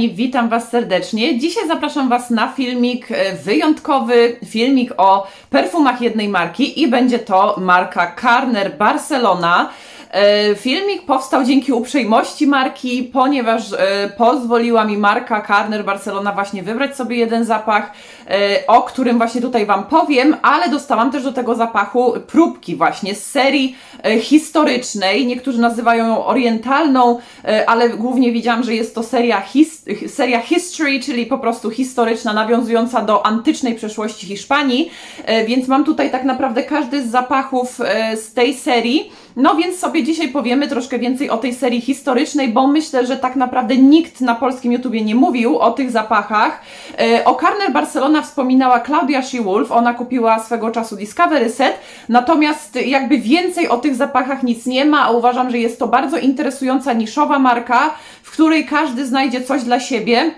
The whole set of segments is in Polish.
kochani, witam Was serdecznie. Dzisiaj zapraszam Was na filmik e, wyjątkowy, filmik o perfumach jednej marki i będzie to marka Carner Barcelona. E, Filmik powstał dzięki uprzejmości marki, ponieważ e, pozwoliła mi marka Carner Barcelona właśnie wybrać sobie jeden zapach, e, o którym właśnie tutaj Wam powiem, ale dostałam też do tego zapachu próbki właśnie z serii historycznej. Niektórzy nazywają ją orientalną, ale głównie widziałam, że jest to seria, his, seria history, czyli po prostu historyczna, nawiązująca do antycznej przeszłości Hiszpanii, więc mam tutaj tak naprawdę każdy z zapachów z tej serii. No więc sobie dzisiaj powiemy troszkę więcej o tej serii historycznej, bo myślę, że tak naprawdę nikt na polskim YouTubie nie mówił o tych zapachach. E, O Carner Barcelona wspominała Claudia She-Wolf, ona kupiła swego czasu Discovery Set, natomiast jakby więcej o tych zapachach nic nie ma, a uważam, że jest to bardzo interesująca niszowa marka, w której każdy znajdzie coś dla siebie.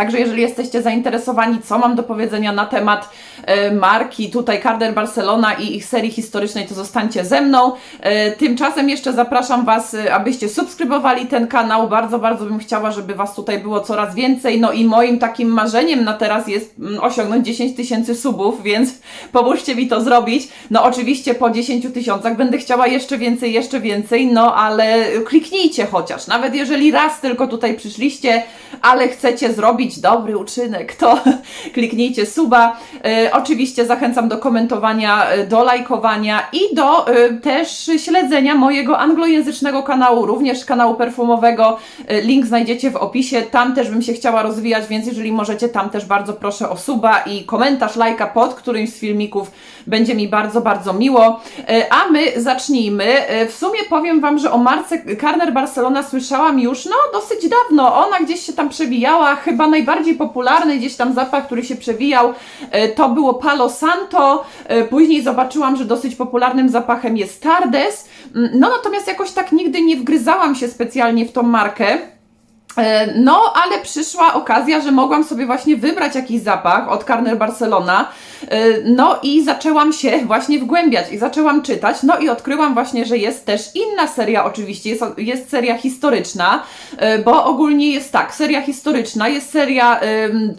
Także jeżeli jesteście zainteresowani, co mam do powiedzenia na temat e, marki tutaj Carder Barcelona i ich serii historycznej, to zostańcie ze mną. E, tymczasem jeszcze zapraszam Was, e, abyście subskrybowali ten kanał. Bardzo, bardzo bym chciała, żeby Was tutaj było coraz więcej. No i moim takim marzeniem na teraz jest mm, osiągnąć 10 tysięcy subów, więc pomóżcie mi to zrobić. No oczywiście po 10 tysiącach będę chciała jeszcze więcej, jeszcze więcej, no ale kliknijcie chociaż. Nawet jeżeli raz tylko tutaj przyszliście, ale chcecie zrobić dobry uczynek, to kliknijcie suba. E, oczywiście zachęcam do komentowania, e, do lajkowania i do e, też śledzenia mojego anglojęzycznego kanału, również kanału perfumowego. Link znajdziecie w opisie. Tam też bym się chciała rozwijać, więc jeżeli możecie, tam też bardzo proszę o suba i komentarz, lajka pod którymś z filmików. Będzie mi bardzo, bardzo miło. A my zacznijmy. W sumie powiem Wam, że o marce Carner Barcelona słyszałam już no dosyć dawno. Ona gdzieś się tam przewijała. Chyba najbardziej popularny gdzieś tam zapach, który się przewijał, e, to było Palo Santo. E, Później zobaczyłam, że dosyć popularnym zapachem jest Tardes. Mm, No natomiast jakoś tak nigdy nie wgryzałam się specjalnie w tą markę. E, No, ale przyszła okazja, że mogłam sobie właśnie wybrać jakiś zapach od Carner Barcelona. E, No i zaczęłam się właśnie wgłębiać i zaczęłam czytać. No i odkryłam właśnie, że jest też inna seria, oczywiście, jest, jest seria historyczna, e, bo ogólnie jest tak, seria historyczna, jest seria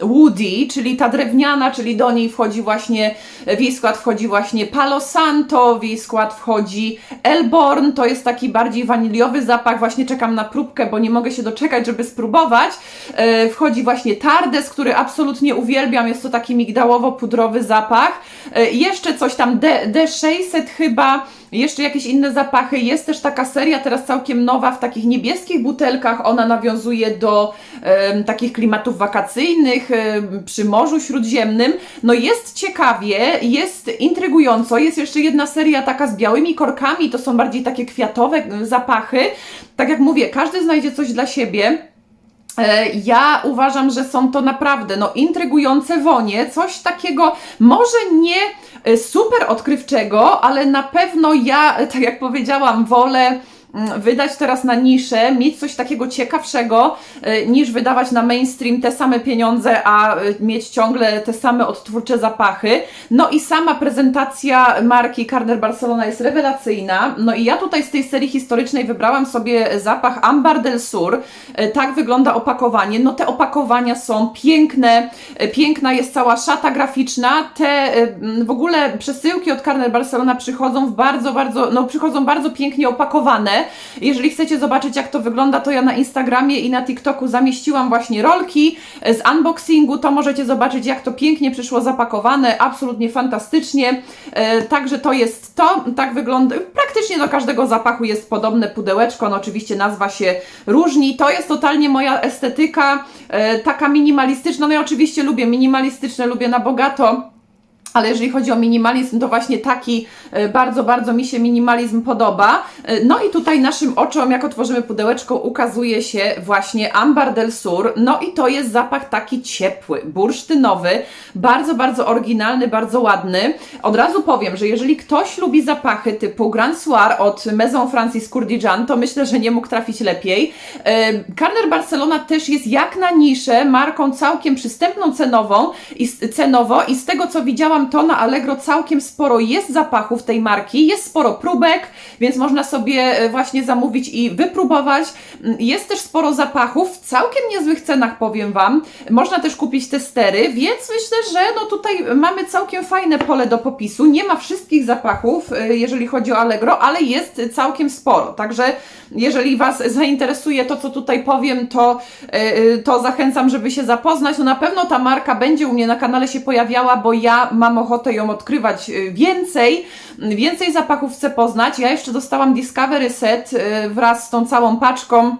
Woody, czyli ta drewniana, czyli do niej wchodzi właśnie, w jej skład wchodzi właśnie Palo Santo, w jej skład wchodzi Elborn, to jest taki bardziej waniliowy zapach, właśnie czekam na próbkę, bo nie mogę się doczekać, żeby spróbować. E, Wchodzi właśnie Tardes, który absolutnie uwielbiam, jest to taki migdałowo-pudrowy zapach. E, Jeszcze coś tam, D, D600 chyba, jeszcze jakieś inne zapachy. Jest też taka seria teraz całkiem nowa w takich niebieskich butelkach. Ona nawiązuje do em, takich klimatów wakacyjnych em, przy Morzu Śródziemnym. No jest ciekawie, jest intrygująco. Jest jeszcze jedna seria taka z białymi korkami. To są bardziej takie kwiatowe e, zapachy. Tak jak mówię, każdy znajdzie coś dla siebie. E, Ja uważam, że są to naprawdę no, intrygujące wonie, coś takiego może nie e, super odkrywczego, ale na pewno ja, e, tak jak powiedziałam, wolę wydać teraz na niszę, mieć coś takiego ciekawszego, e, niż wydawać na mainstream te same pieniądze, a e, mieć ciągle te same odtwórcze zapachy. No i sama prezentacja marki Carner Barcelona jest rewelacyjna. No i ja tutaj z tej serii historycznej wybrałam sobie zapach Ambar del Sur. E, Tak wygląda opakowanie. No te opakowania są piękne, piękna jest cała szata graficzna. Te w ogóle przesyłki od Carner Barcelona przychodzą w bardzo, bardzo, no przychodzą bardzo pięknie opakowane. Jeżeli chcecie zobaczyć jak to wygląda, to ja na Instagramie i na TikToku zamieściłam właśnie rolki z unboxingu, to możecie zobaczyć jak to pięknie przyszło zapakowane, absolutnie fantastycznie. E, Także to jest to, tak wygląda, praktycznie do każdego zapachu jest podobne pudełeczko, no oczywiście nazwa się różni, to jest totalnie moja estetyka, e, taka minimalistyczna, no ja oczywiście lubię minimalistyczne, lubię na bogato, ale jeżeli chodzi o minimalizm, to właśnie taki e, bardzo, bardzo mi się minimalizm podoba. E, No i tutaj naszym oczom, jak otworzymy pudełeczko, ukazuje się właśnie Ambar del Sur. No i to jest zapach taki ciepły, bursztynowy, bardzo, bardzo oryginalny, bardzo ładny. Od razu powiem, że jeżeli ktoś lubi zapachy typu Grand Soir od Maison Francis Kurdijan, to myślę, że nie mógł trafić lepiej. E, Carner Barcelona też jest jak na niszę marką całkiem przystępną cenową i, cenowo i z tego co widziałam To na Allegro całkiem sporo jest zapachów tej marki, jest sporo próbek, więc można sobie e, właśnie zamówić i wypróbować. Mm, Jest też sporo zapachów w całkiem niezłych cenach, powiem Wam. Można też kupić testery, więc myślę, że no tutaj mamy całkiem fajne pole do popisu. Nie ma wszystkich zapachów, e, jeżeli chodzi o Allegro, ale jest całkiem sporo. Także jeżeli Was zainteresuje to, co tutaj powiem, to, e, to zachęcam, żeby się zapoznać. No na pewno ta marka będzie u mnie na kanale się pojawiała, bo ja mam ochotę ją odkrywać e, więcej. Więcej zapachów chcę poznać. Ja jeszcze dostałam Discovery Set e, wraz z tą całą paczką.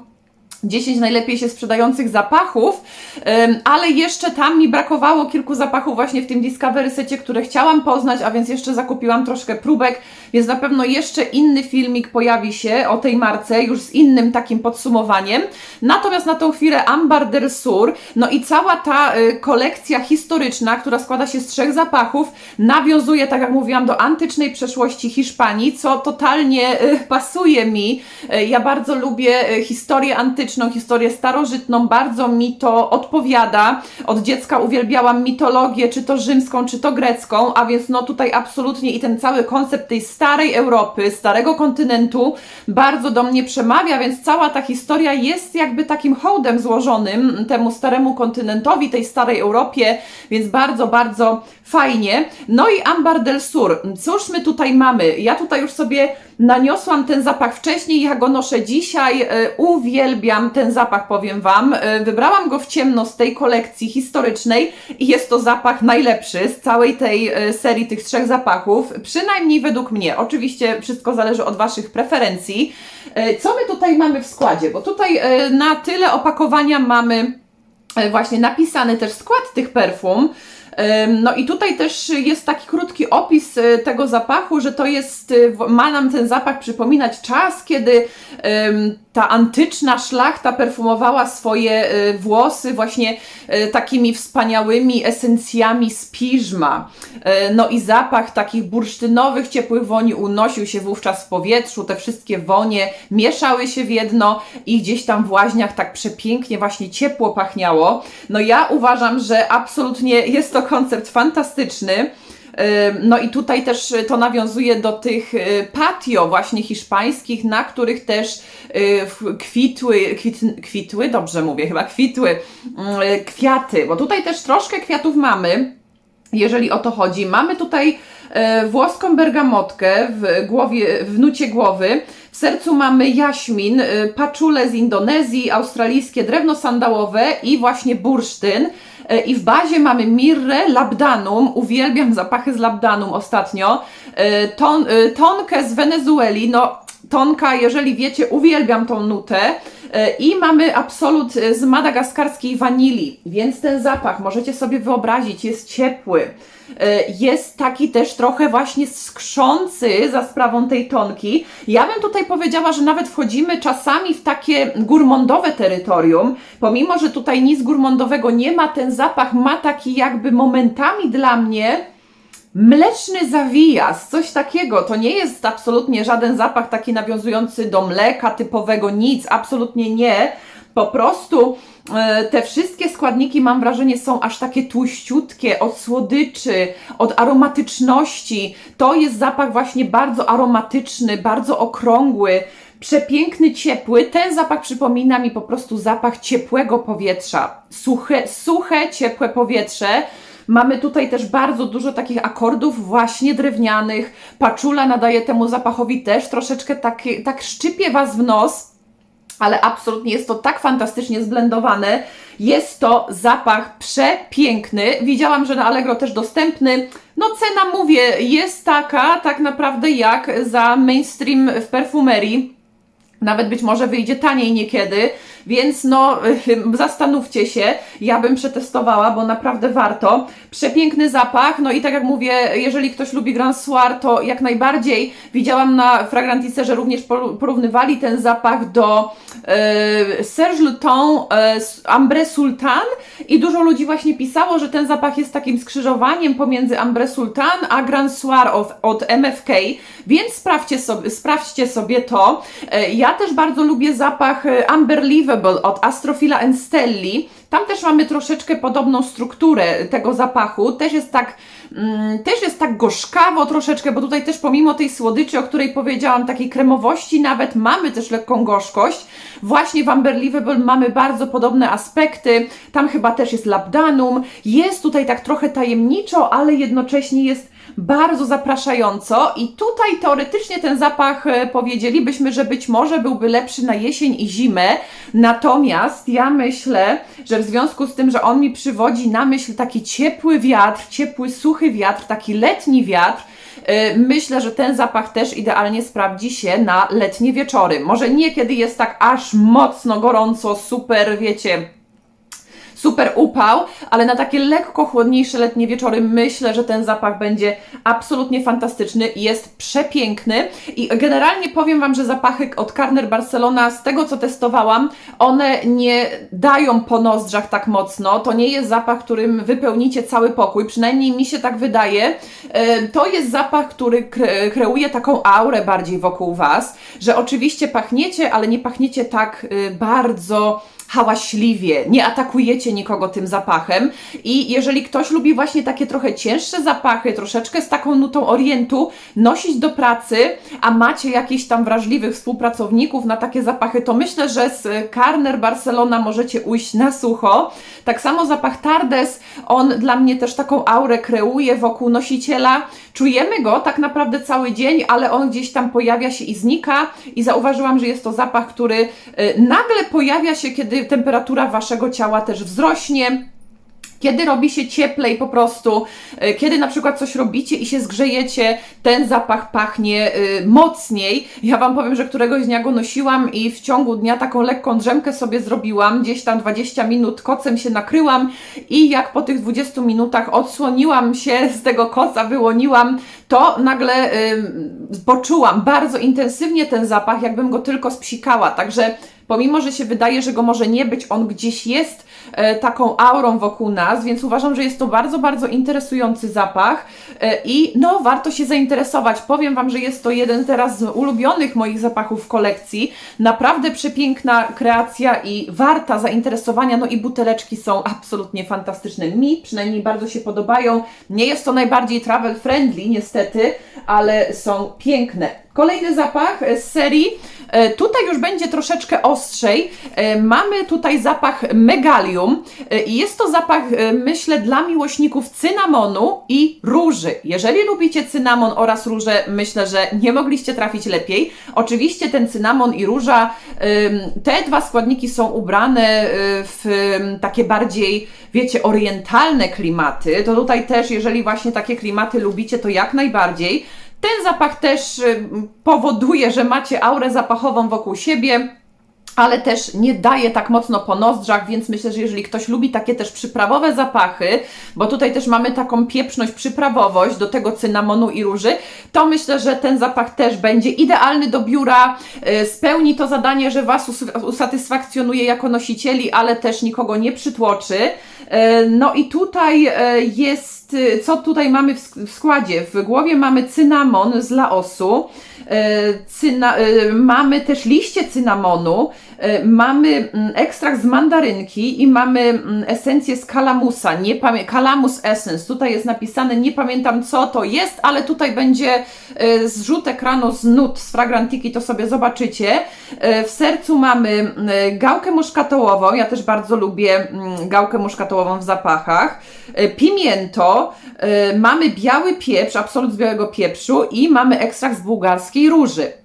10 najlepiej się sprzedających zapachów, ale jeszcze tam mi brakowało kilku zapachów właśnie w tym Discovery Secie, które chciałam poznać, a więc jeszcze zakupiłam troszkę próbek, więc na pewno jeszcze inny filmik pojawi się o tej marce, już z innym takim podsumowaniem. Natomiast na tą chwilę Ambar del Sur, no i cała ta y, kolekcja historyczna, która składa się z trzech zapachów, nawiązuje, tak jak mówiłam, do antycznej przeszłości Hiszpanii, co totalnie y, pasuje mi. Y, Ja bardzo lubię historię antyczną, historię starożytną, bardzo mi to odpowiada. Od dziecka uwielbiałam mitologię, czy to rzymską, czy to grecką, a więc no tutaj absolutnie i ten cały koncept tej starej Europy, starego kontynentu bardzo do mnie przemawia, więc cała ta historia jest jakby takim hołdem złożonym temu staremu kontynentowi, tej starej Europie, więc bardzo, bardzo fajnie. No i Ambar del Sur. Cóż my tutaj mamy? Ja tutaj już sobie naniosłam ten zapach wcześniej, ja go noszę dzisiaj. E, Uwielbiam ten zapach, powiem Wam. E, Wybrałam go w ciemno z tej kolekcji historycznej i jest to zapach najlepszy z całej tej e, serii tych trzech zapachów, przynajmniej według mnie. Oczywiście wszystko zależy od Waszych preferencji. Co my tutaj mamy w składzie? Bo tutaj na tyle opakowania mamy właśnie napisany też skład tych perfum. No i tutaj też jest taki krótki opis e, tego zapachu, że to jest, e, ma nam ten zapach przypominać czas, kiedy ta antyczna szlachta perfumowała swoje e, włosy właśnie e, takimi wspaniałymi esencjami z piżma. E, No i zapach takich bursztynowych, ciepłych woni unosił się wówczas w powietrzu, te wszystkie wonie mieszały się w jedno i gdzieś tam w łaźniach tak przepięknie właśnie ciepło pachniało. No ja uważam, że absolutnie jest to koncept fantastyczny. No i tutaj też to nawiązuje do tych y, patio właśnie hiszpańskich, na których też y, kwitły, kwit, kwitły, dobrze mówię chyba, kwitły mm, kwiaty, bo tutaj też troszkę kwiatów mamy jeżeli o to chodzi. Mamy tutaj włoską bergamotkę w głowie, w nucie głowy. W sercu mamy jaśmin, paczule z Indonezji, australijskie drewno sandałowe i właśnie bursztyn. E, I w bazie mamy mirrę, labdanum, uwielbiam zapachy z labdanum ostatnio, e, ton, e, tonkę z Wenezueli, no tonka, jeżeli wiecie, uwielbiam tą nutę. I mamy absolut e, z madagaskarskiej wanilii, więc ten zapach możecie sobie wyobrazić, jest ciepły. E, Jest taki też trochę właśnie skrzący za sprawą tej tonki. Ja bym tutaj powiedziała, że nawet wchodzimy czasami w takie gurmondowe terytorium. Pomimo, że tutaj nic gurmondowego nie ma, ten zapach ma taki jakby momentami dla mnie Mleczny zawijas, coś takiego. To nie jest absolutnie żaden zapach taki nawiązujący do mleka typowego, nic, absolutnie nie. Po prostu e, te wszystkie składniki, mam wrażenie, są aż takie tłuściutkie, od słodyczy, od aromatyczności. To jest zapach właśnie bardzo aromatyczny, bardzo okrągły, przepiękny, ciepły. Ten zapach przypomina mi po prostu zapach ciepłego powietrza. Suche, suche ciepłe powietrze. Mamy tutaj też bardzo dużo takich akordów właśnie drewnianych. Paczula nadaje temu zapachowi też troszeczkę tak, tak szczypie Was w nos, ale absolutnie jest to tak fantastycznie zblendowane. Jest to zapach przepiękny. Widziałam, że na Allegro też dostępny. No cena, mówię, jest taka tak naprawdę jak za mainstream w perfumerii. Nawet być może wyjdzie taniej niekiedy, więc no zastanówcie się, ja bym przetestowała, bo naprawdę warto. Przepiękny zapach, no i tak jak mówię, jeżeli ktoś lubi Grand Soir, to jak najbardziej widziałam na Fragrantice, że również porównywali ten zapach do e, Serge Luton e, Ambre Sultan i dużo ludzi właśnie pisało, że ten zapach jest takim skrzyżowaniem pomiędzy Ambre Sultan a Grand Soir of, od MFK, więc sprawdźcie sobie, sprawdźcie sobie to. E, Ja Ja też bardzo lubię zapach Unbelievable od Astrophila Enstelli. Tam też mamy troszeczkę podobną strukturę tego zapachu. Też jest tak, mm, też jest tak gorzkawo troszeczkę, bo tutaj też pomimo tej słodyczy, o której powiedziałam, takiej kremowości nawet, mamy też lekką gorzkość. Właśnie w Unbelievable mamy bardzo podobne aspekty. Tam chyba też jest labdanum. Jest tutaj tak trochę tajemniczo, ale jednocześnie jest bardzo zapraszająco i tutaj teoretycznie ten zapach e, powiedzielibyśmy, że być może byłby lepszy na jesień i zimę, natomiast ja myślę, że w związku z tym, że on mi przywodzi na myśl taki ciepły wiatr, ciepły, suchy wiatr, taki letni wiatr, e, Myślę, że ten zapach też idealnie sprawdzi się na letnie wieczory. Może nie kiedy jest tak aż mocno gorąco, super, wiecie, super upał, ale na takie lekko chłodniejsze letnie wieczory myślę, że ten zapach będzie absolutnie fantastyczny, jest przepiękny. I generalnie powiem Wam, że zapachy od Carner Barcelona, z tego co testowałam, one nie dają po nozdrzach tak mocno, to nie jest zapach, którym wypełnicie cały pokój, przynajmniej mi się tak wydaje. To jest zapach, który kre kreuje taką aurę bardziej wokół Was, że oczywiście pachniecie, ale nie pachniecie tak y, bardzo hałaśliwie, nie atakujecie nikogo tym zapachem i jeżeli ktoś lubi właśnie takie trochę cięższe zapachy, troszeczkę z taką nutą orientu, nosić do pracy, a macie jakichś tam wrażliwych współpracowników na takie zapachy, to myślę, że z Carner Barcelona możecie ujść na sucho. Tak samo zapach Tardes, on dla mnie też taką aurę kreuje wokół nosiciela. Czujemy go tak naprawdę cały dzień, ale on gdzieś tam pojawia się i znika i zauważyłam, że jest to zapach, który y, nagle pojawia się, kiedy temperatura waszego ciała też wzrośnie, kiedy robi się cieplej po prostu, e, kiedy na przykład coś robicie i się zgrzejecie, ten zapach pachnie y, mocniej. Ja Wam powiem, że któregoś dnia go nosiłam i w ciągu dnia taką lekką drzemkę sobie zrobiłam, gdzieś tam 20 minut kocem się nakryłam i jak po tych 20 minutach odsłoniłam się z tego koca, wyłoniłam, to nagle poczułam bardzo intensywnie ten zapach, jakbym go tylko spsikała. Także pomimo, że się wydaje, że go może nie być, on gdzieś jest e, taką aurą wokół nas, więc uważam, że jest to bardzo, bardzo interesujący zapach e, i no, warto się zainteresować. Powiem Wam, że jest to jeden teraz z ulubionych moich zapachów w kolekcji. Naprawdę przepiękna kreacja i warta zainteresowania, no i buteleczki są absolutnie fantastyczne. Mi przynajmniej bardzo się podobają. Nie jest to najbardziej travel friendly, niestety, ale są piękne. Kolejny zapach z serii. E, tutaj już będzie troszeczkę ostrzej. E, mamy tutaj zapach megalium e, i jest to zapach, myślę, dla miłośników cynamonu i róży. Jeżeli lubicie cynamon oraz różę, myślę, że nie mogliście trafić lepiej. Oczywiście ten cynamon i róża, te dwa składniki są ubrane w takie bardziej, wiecie, orientalne klimaty. To tutaj też, jeżeli właśnie takie klimaty lubicie, to jak najbardziej. Ten zapach też y, powoduje, że macie aurę zapachową wokół siebie ale też nie daje tak mocno po nozdrzach, więc myślę, że jeżeli ktoś lubi takie też przyprawowe zapachy, bo tutaj też mamy taką pieprzność, przyprawowość do tego cynamonu i róży, to myślę, że ten zapach też będzie idealny do biura, y, spełni to zadanie, że Was usatysfakcjonuje jako nosicieli, ale też nikogo nie przytłoczy. Y, no i tutaj y, jest, co tutaj mamy w składzie? W głowie mamy cynamon z Laosu, cyna, mamy też liście cynamonu, E, mamy mm, ekstrakt z mandarynki i mamy mm, esencję z kalamusa, nie kalamus essence, tutaj jest napisane, nie pamiętam co to jest, ale tutaj będzie e, zrzut ekranu z nut z Fragrantiki, to sobie zobaczycie. E, w sercu mamy mm, gałkę muszkatołową, ja też bardzo lubię gałkę muszkatołową w zapachach, pimiento, mamy biały pieprz, absolut z białego pieprzu i mamy ekstrakt z bułgarskiej róży.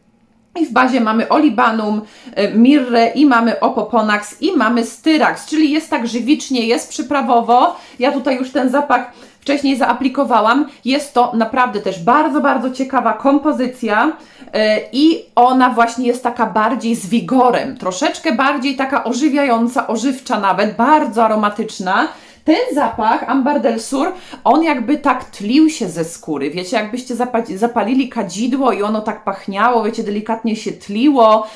I w bazie mamy olibanum, e, mirrę i mamy opoponax i mamy styrax, czyli jest tak żywicznie, jest przyprawowo. Ja tutaj już ten zapach wcześniej zaaplikowałam. Jest to naprawdę też bardzo, bardzo ciekawa kompozycja e, i ona właśnie jest taka bardziej z wigorem, troszeczkę bardziej taka ożywiająca, ożywcza nawet, bardzo aromatyczna ten zapach Ambar del Sur, on jakby tak tlił się ze skóry. Wiecie, jakbyście zapalili kadzidło i ono tak pachniało, wiecie, delikatnie się tliło,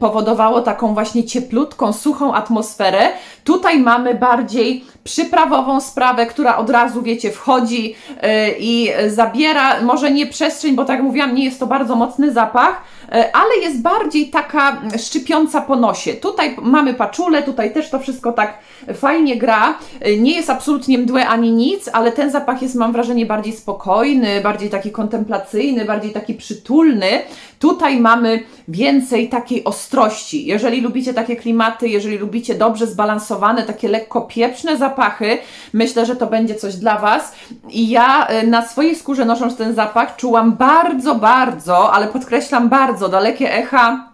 powodowało taką właśnie cieplutką, suchą atmosferę. Tutaj mamy bardziej przyprawową sprawę, która od razu, wiecie, wchodzi e, i zabiera, może nie przestrzeń, bo tak jak mówiłam, nie jest to bardzo mocny zapach, e, ale jest bardziej taka szczypiąca po nosie. Tutaj mamy paczulę, tutaj też to wszystko tak fajnie gra. E, Nie jest absolutnie mdłe ani nic, ale ten zapach jest, mam wrażenie, bardziej spokojny, bardziej taki kontemplacyjny, bardziej taki przytulny. Tutaj mamy więcej takiej ostrości. Jeżeli lubicie takie klimaty, jeżeli lubicie dobrze zbalansowane, takie lekko pieprzne zapachy, myślę, że to będzie coś dla Was. I ja e, na swojej skórze nosząc ten zapach czułam bardzo, bardzo, ale podkreślam bardzo dalekie echa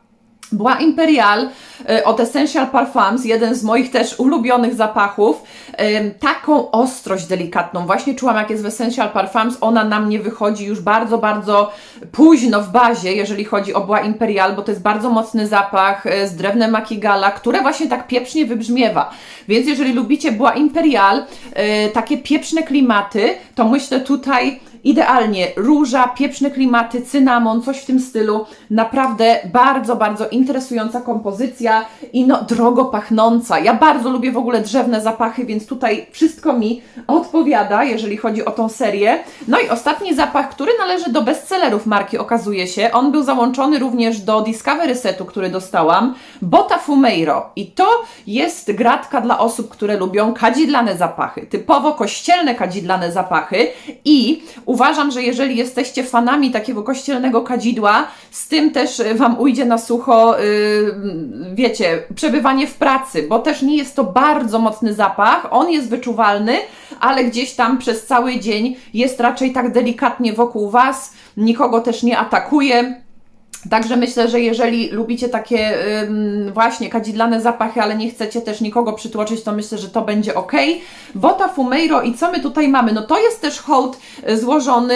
była Imperial e, od Essential Parfums, jeden z moich też ulubionych zapachów. Taką ostrość delikatną właśnie czułam, jak jest w Essential Parfums. Ona na mnie wychodzi już bardzo, bardzo późno w bazie, jeżeli chodzi o Była Imperial, bo to jest bardzo mocny zapach e, z drewnem Makigala, które właśnie tak pieprznie wybrzmiewa. Więc jeżeli lubicie Była Imperial, e, takie pieprzne klimaty, to myślę tutaj Idealnie róża, pieprzne klimaty, cynamon, coś w tym stylu. Naprawdę bardzo, bardzo interesująca kompozycja i no drogo pachnąca. Ja bardzo lubię w ogóle drzewne zapachy, więc tutaj wszystko mi odpowiada, jeżeli chodzi o tą serię. No i ostatni zapach, który należy do bestsellerów marki, okazuje się. On był załączony również do Discovery Setu, który dostałam. Bota Fumeiro. I to jest gratka dla osób, które lubią kadzidlane zapachy. Typowo kościelne kadzidlane zapachy i uważam, że jeżeli jesteście fanami takiego kościelnego kadzidła, z tym też y, Wam ujdzie na sucho, yy, wiecie, przebywanie w pracy, bo też nie jest to bardzo mocny zapach, on jest wyczuwalny, ale gdzieś tam przez cały dzień jest raczej tak delikatnie wokół Was, nikogo też nie atakuje. Także myślę, że jeżeli lubicie takie ym, właśnie kadzidlane zapachy, ale nie chcecie też nikogo przytłoczyć, to myślę, że to będzie ok. Bota Fumeiro i co my tutaj mamy? No to jest też hołd y, złożony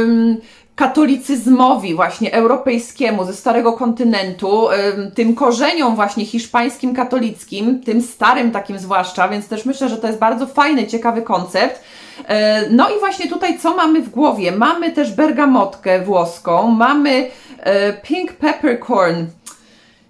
ym, katolicyzmowi właśnie europejskiemu ze starego kontynentu, ym, tym korzeniom właśnie hiszpańskim katolickim, tym starym takim zwłaszcza, więc też myślę, że to jest bardzo fajny, ciekawy koncept. E, No i właśnie tutaj co mamy w głowie? Mamy też bergamotkę włoską, mamy e, pink peppercorn,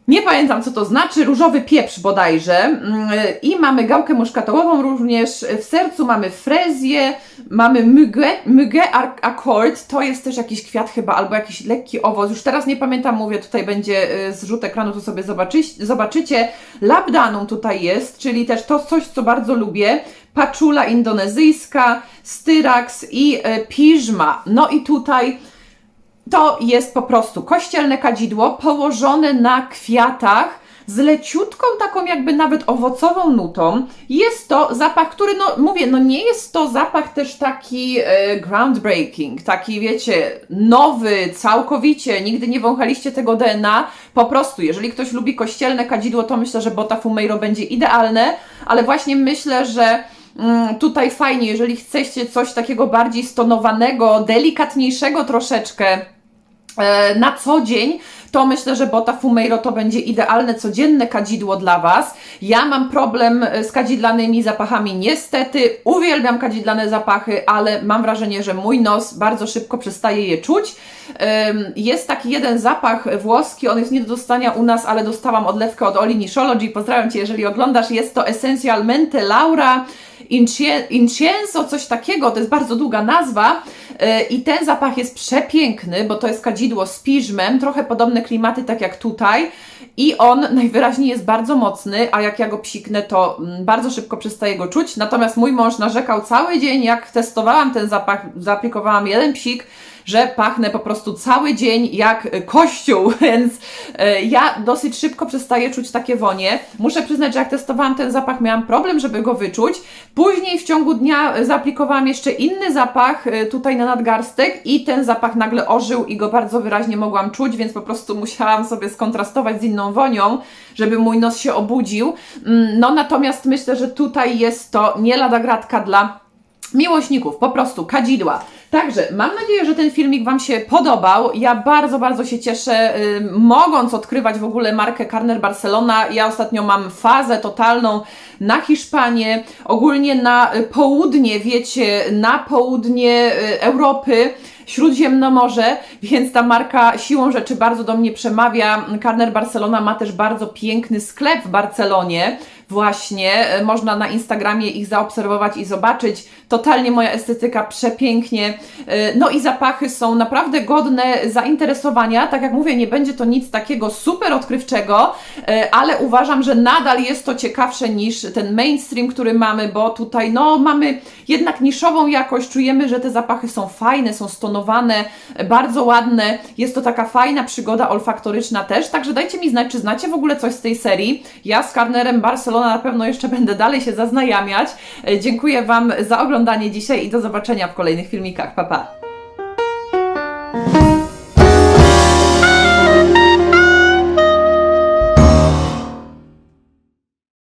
nie pamiętam co to znaczy, różowy pieprz bodajże. Mm, i mamy gałkę muszkatołową również, w sercu mamy frezję, mamy mygę, mygę accord, to jest też jakiś kwiat chyba, albo jakiś lekki owoc, już teraz nie pamiętam, mówię, tutaj będzie y, zrzut ekranu, to sobie zobaczy, zobaczycie, labdanum tutaj jest, czyli też to coś, co bardzo lubię, paczula indonezyjska, styrax i y, piżma, no i tutaj to jest po prostu kościelne kadzidło położone na kwiatach z leciutką taką jakby nawet owocową nutą. Jest to zapach, który no mówię, no nie jest to zapach też taki e, groundbreaking, taki wiecie, nowy całkowicie, nigdy nie wąchaliście tego DNA. Po prostu, jeżeli ktoś lubi kościelne kadzidło, to myślę, że Bota Fumeiro będzie idealne, ale właśnie myślę, że tutaj fajnie, jeżeli chcecie coś takiego bardziej stonowanego, delikatniejszego troszeczkę e, na co dzień, to myślę, że Bota Fumeiro to będzie idealne codzienne kadzidło dla Was. Ja mam problem e, z kadzidlanymi zapachami, niestety. Uwielbiam kadzidlane zapachy, ale mam wrażenie, że mój nos bardzo szybko przestaje je czuć. Jest taki jeden zapach włoski, on jest nie do dostania u nas, ale dostałam odlewkę od Oli Nishology. Pozdrawiam Cię, jeżeli oglądasz. Jest to Essentialmente Laura Incie- Incienso, coś takiego, to jest bardzo długa nazwa. Yy, I ten zapach jest przepiękny, bo to jest kadzidło z piżmem, trochę podobne klimaty, tak jak tutaj. I on najwyraźniej jest bardzo mocny, a jak ja go psiknę, to mm, bardzo szybko przestaję go czuć. Natomiast mój mąż narzekał cały dzień, jak testowałam ten zapach, zaaplikowałam jeden psik, że pachnę po prostu cały dzień jak y, kościół, więc y, ja dosyć szybko przestaję czuć takie wonie. Muszę przyznać, że jak testowałam ten zapach, miałam problem, żeby go wyczuć. Później w ciągu dnia y, zaaplikowałam jeszcze inny zapach tutaj na nadgarstek i ten zapach nagle ożył i go bardzo wyraźnie mogłam czuć, więc po prostu musiałam sobie skontrastować z inną wonią, żeby mój nos się obudził. Mm, No natomiast myślę, że tutaj jest to nie lada gratka dla miłośników, po prostu kadzidła. Także mam nadzieję, że ten filmik Wam się podobał. Ja bardzo, bardzo się cieszę, mogąc odkrywać w ogóle markę Carner Barcelona. Ja ostatnio mam fazę totalną na Hiszpanię, ogólnie na y, południe, wiecie, na południe y, Europy. Śródziemnomorze, więc ta marka siłą rzeczy bardzo do mnie przemawia. Carner Barcelona ma też bardzo piękny sklep w Barcelonie, właśnie. E, Można na Instagramie ich zaobserwować i zobaczyć. Totalnie moja estetyka, przepięknie. E, No i zapachy są naprawdę godne zainteresowania. Tak jak mówię, nie będzie to nic takiego super odkrywczego, e, ale uważam, że nadal jest to ciekawsze niż ten mainstream, który mamy, bo tutaj no mamy jednak niszową jakość, czujemy, że te zapachy są fajne, są stonowane, bardzo ładne. Jest to taka fajna przygoda olfaktoryczna też, także dajcie mi znać, czy znacie w ogóle coś z tej serii. Ja z Carnerem Barcelona na pewno jeszcze będę dalej się zaznajamiać. E, Dziękuję Wam za oglądanie dzisiaj i do zobaczenia w kolejnych filmikach. Pa, pa!